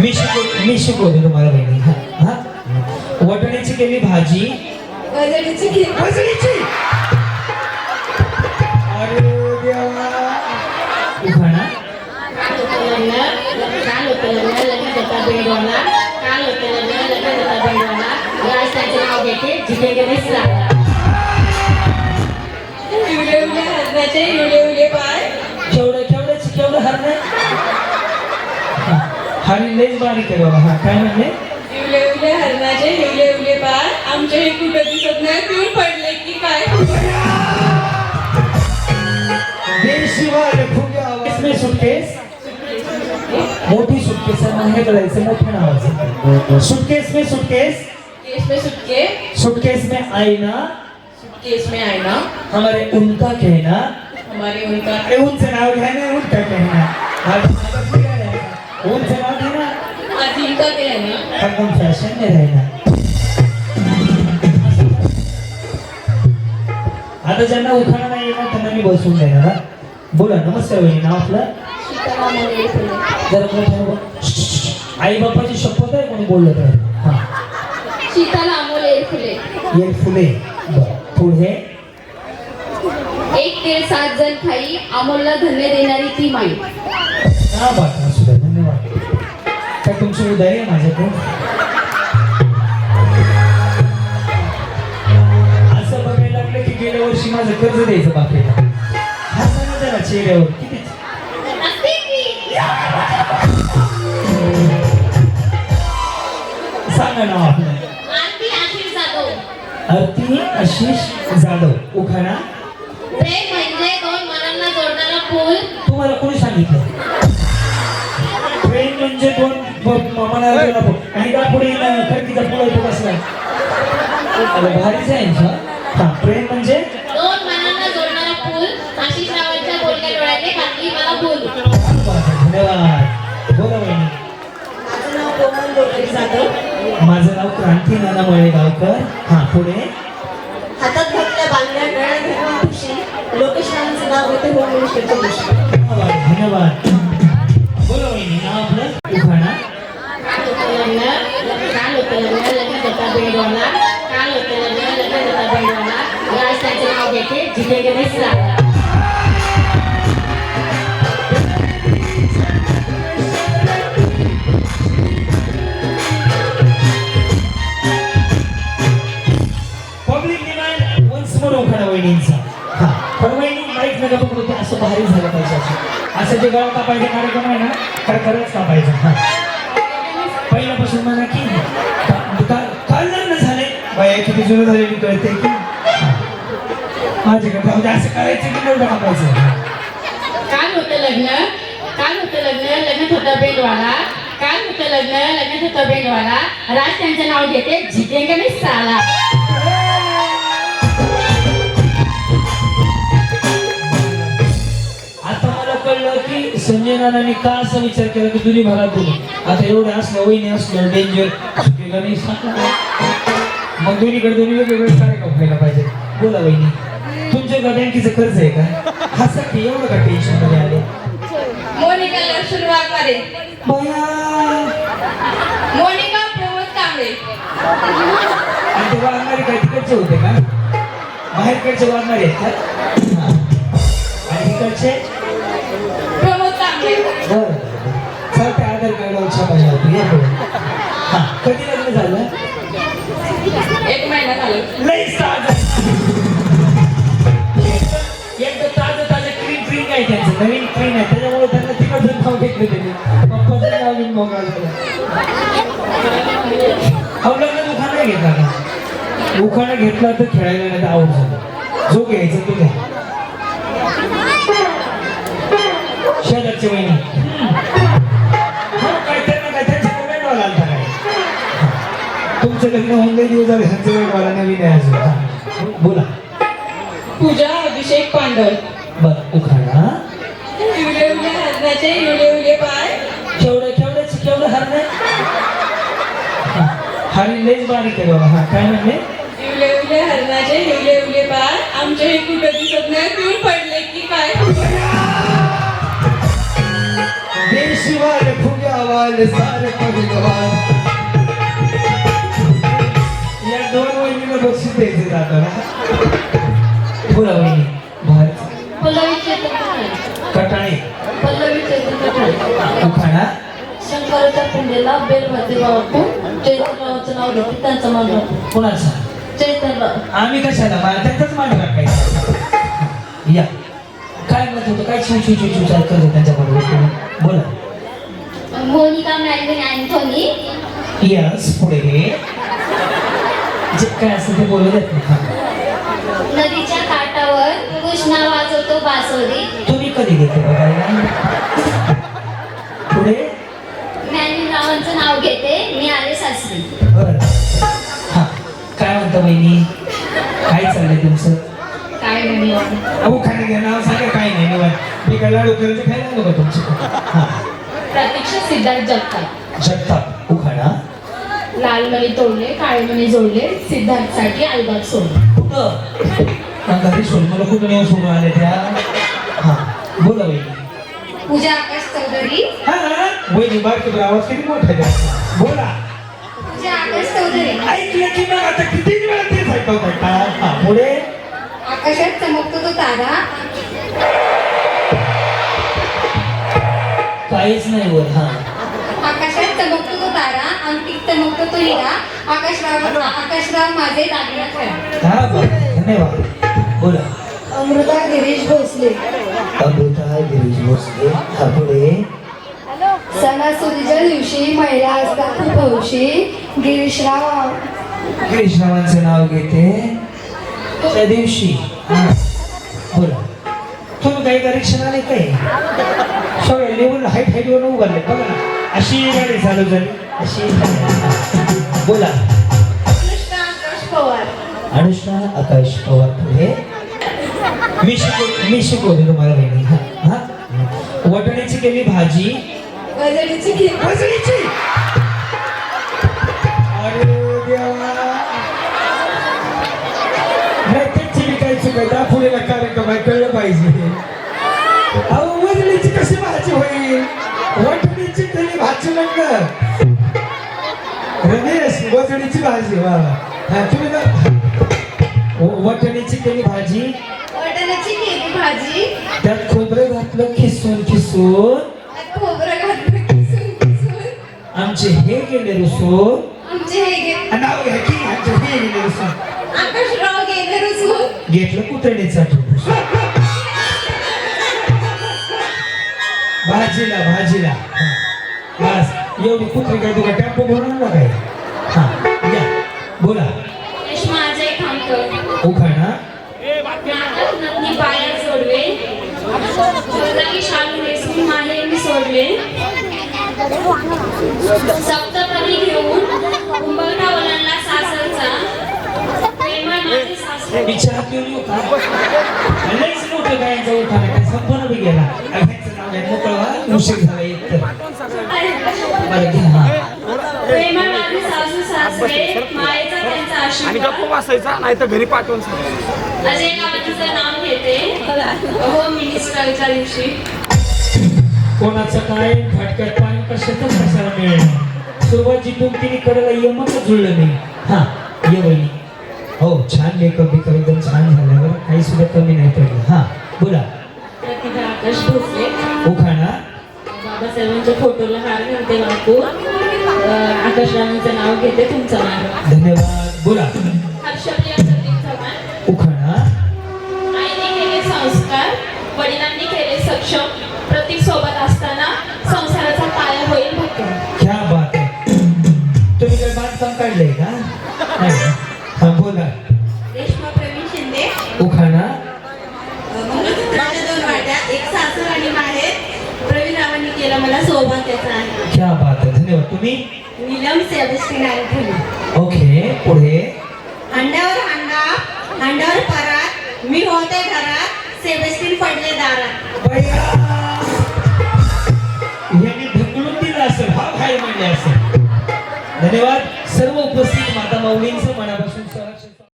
मी शिकव मी शिकवते तुम्हाला बहिणी. हा हा. वटण्याची केली भाजी. वजडीची खीर भाजणीची अरे देवा. काल होतं लग्न काल होतं लग्न लग्न होता बेडवाला काल होतं लग्न लग्न होता बेडवाला राज त्याचे नाव घेते जिथे उले पाय. हरी लयच बारीक आहे बाबा हा काय म्हणले इवले उले हरणाचे इवले उले पाय आमचे हे कुठं दिसत नाही पिऊन पडले की काय आवाज़ इसमें सुटकेस मोठी सुटकेस आहे हे कळायचं मोठ्या नावाचं सुटकेस में सुटकेस केस में सुटके सुटकेस में आईना केस में आईना हमारे उनका कहना हमारे उनका उनचं नाव घ्यायना उनका कहना हा, उनचं नाव कहना एकदम फॅशन में रहना आता ज्यांना उखाणा नाही येणार त्यांना मी बसवून देणार. बोला नमस्कार वहिनी नाव आपलं जरा. आई बापाची शपथ आहे कोणी बोललं तर हा शीतल अमोल एरफुले ये फुले. पुढे एक ते सात जण खाई अमोलला धन्य देणारी ती माई हा धन्यवाद उदारी आहे माझ्याकडे असं बघायला लागलं की गेल्या वर्षी माझं कर्ज द्यायचं बाकी हा सांगा जरा चेहऱ्यावर किती सांगा नाव आपलं. आरती आशिष जाधव. उखाणा प्रेम म्हणजे दोन मनांना जोडणारा पूल. तुम्हाला कोणी सांगितलं? ट्रेन म्हणजे दोन मनाला तो. आणि का पुढे खडकीचा पुढे येतो कसला भारीच आहे. हा. ट्रेन म्हणजे? दोन मनांना जोडणारा पूल आशिष रावांच्या बोलक्या डोळ्याने घातली मला भूल धन्यवाद. बोला वहिनी माझं नाव कोमल गोटरी जाधव माझं नाव क्रांती नाना मळेगावकर. हा पुढे? हातात घेतल्या बांगड्या गळ्यात घेतल्या खुशी. लोकेश रावांचं नाव होते होम मिनिस्टरच्या दिवशी. धन्यवाद. होता बेडवाला काल होतं लग्न लग्न होता बेडवाला त्याचे नाव घेते. जिथे हा असं भारी झालं पाहिजे असं. असं जे गळा कापायचा कार्यक्रम आहे ना तर खरंच कापायचा. पहिल्यापासून म्हणा की बाया किती जुनं झालेली कळते की. माझ्याकडे दे, असं करायचं की एवढं कापायचं? काल होतं लग्न. काल होतं लग्न. लग्नात होता बेडवाला. काल होतं लग्न. लग्नात होता बेडवाला. राज त्यांचं नाव घेते जितेंगे मी साला. आता मला कळलं की संजय नानांनी का असा विचार केला की दोन्ही भागातून आता एवढे असलं वहिनी असलं डेंजर सांगा मग दोन्हीकडे दोन्ही वेगवेगळे कार्यक्रम व्हायला पाहिजे. बोला वहिनी तुमच्या बँकेचं कर्ज आहे का? हसा की एवढं का टेन्शनमध्ये आले? मोनिका प्रमोद कांबळे. आणि ते काय तिकडचे होते का? बाहेरकडचे आहेत का. आणि प्रमोद कांबळे. बरं आधार छापायला होतो. हा कधी लग्न झालं? एक महिना झाला. लईच ताजं. एकदम ताजं ताजं क्रीम क्रीम आहे त्यांचं. नवीन क्रीम आहे. त्याच्यामुळे त्यांना तिकडचं नाव घेतलं त्यांनी. पप्पाचं नाव घेऊन मोकळा झाला. अहो उखाणा घेतला का उखाणा घेतला तर खेळायला नाही तर आवड झाला. जो घ्यायचा तो घ्या. शेजारची वहिनी. लग्न होऊन लई दिवस झाले ह्यांचं वेगवाला नवीन आहे अजून. हा. बोला. पूजा अभिषेक पांडव. बर उखाणा. इवले उले हरणाचे इवले उले पाय. केवढं केवढ्याच केवढं हरणं हरी लईच बारीक आहे बाबा. हा काय म्हणले? इवले उले हरणाचे इवले उले पाय. आमचे हे कुठं दिसत नाही पिऊन पडले की काय? देशवाल फुग्यावाल सार वहिनीला बक्षीस द्यायचे आता ना बोला वहिनी भारत पल्लवी चेतन कटाळे. पल्लवी चेतन कठाळे उखाणा. शंकराच्या पिंडीला बेलमध्ये वाटून चैतनरावाचं नाव घेते त्यांचा मान राखतो. कोणाचा? चैतनराव आम्ही कशाला मला त्याचाच मान राखायचा. या. काय म्हणत होतं? काय शिव शिव शिव शिव चालत होतं त्यांच्याबरोबर? बोला. मोनिका मॅडविन अँथोनी यस पुढे जे काय असेल ते बोलू देत नाही. नदीच्या काठावर कृष्णा वाजवतो बासरी. तुम्ही कधी घेते बघायला पुढे? नाव घेते मी आले सासरी. बर. हा. काय म्हणता बहिणी? काय चाललंय तुमचं? काय नाही अहो घ्या नाव सांगा काय नाही मी काय लाडू करायचं खायला नको का तुमचं प्रतीक्षा सिद्धार्थ जगताप. जगताप. उखाणा लाल मणी तोडले काळे मणी जोडले सिद्धार्थसाठी अलिबाग सोडले. कुठं? मग घरी सोडून मला कुठं नेऊन सोडून आले त्या? हा बोला वहिनी पूजा आकाश चौधरी. हा हा वहिनी बारकी आवाज किती मोठा आहे त्याचा. बोला. पूजा आकाश चौधरी. ऐकलं की मग आता किती वेळा तेच ऐकवत का हा पुढे. आकाशात चमकतो तो तारा. काहीच नाही वर हा. आकाशात चमकतो तो तारा अंकित चमकतो तो हिरा. आकाशराव आकाशराव माझे दागिना खरा हा धन्यवाद. बोला. अमृता गिरीश भोसले. अमृता गिरीश भोसले. पुढे. सणासुदीच्या दिवशी महिला असतात खूप हौशी गिरीशराव. गिरीशरावांचं नाव घेते. त्या दिवशी. बोला. तुम्ही काही परीक्षा आले काय? सगळे लेवल हाईट हाईट वर उभारले. बघा ना. अशी गाडी चालू झाली. अशी बोला. अनुष्का आकाश पवार. अनुष्का आकाश पवार पुढे मी शिकव मी शिकवते तुम्हाला बहिणी हा वटाण्याची केली भाजी. गजडीची खीर भाजणीची अरे त्यांची बी काही चुकायचं पुढेला कार्यक्रम आहे. कळलं पाहिजे. अहो वजणीची कशी भाजी होईल? वटणीची केली भाजी लग्न रमेश वजणीची भाजी वा. हा तुम्ही ना वटणीची केली भाजी. वटाण्याची केली भाजी. त्यात खोबरं घातलं खिसून खिसून. त्यात खोबरं घातलं किसून किसून आमचे हे गेले रुसून. आमचे हे नाव घ्या की आमचे हे गेले रुसून. आकाशराव गेले रुसून. घेतलं कुत्र्यानेचा भाजीला भाजीला. बस. एवढी कुत्री काय तुला टॅम्पो भरून आणला काय? हा या. बोला. उखाणा. सप्तपदी घेऊन सासरचा. विचार केली होता. लयच मोठं गायांचा उखाणा काय संपन्न बी गेला. उशीर झाला एक तर बरं घ्या. हा आणि गप्प बसायचा नाही तर घरी पाठवून सांगायचं. अजय गावाचं नाव घेते. हो मिनिस्टरच्या दिवशी. कोणाचं काय फटक्यात पाणी कशातच कशाला मिळेल सुरुवात जिथून तिने कडेला यमच जुळलं नाही. हा ये वहिनी. हो छान मेकअप बिकअप एकदम छान झाल्यावर. काही सुद्धा कमी नाही पडलं. हा बोला. प्रतिभा आकाश भोसले. उखाणा. बाबासाहेबांच्या फोटोला हार घालते बापू. अं, नाव घेते तुमचं नाव धन्यवाद. बोला. नीलम सेबस्टिन आणि ओके पुढे. अंड्यावर अंडा अंड्यावर परात मी होते घरात सेबस्टिन पडले दारात! यांनी ढकलून दिलं असेल हा बाहेर म्हणले असेल. धन्यवाद सर्व उपस्थित माता माऊलींचं.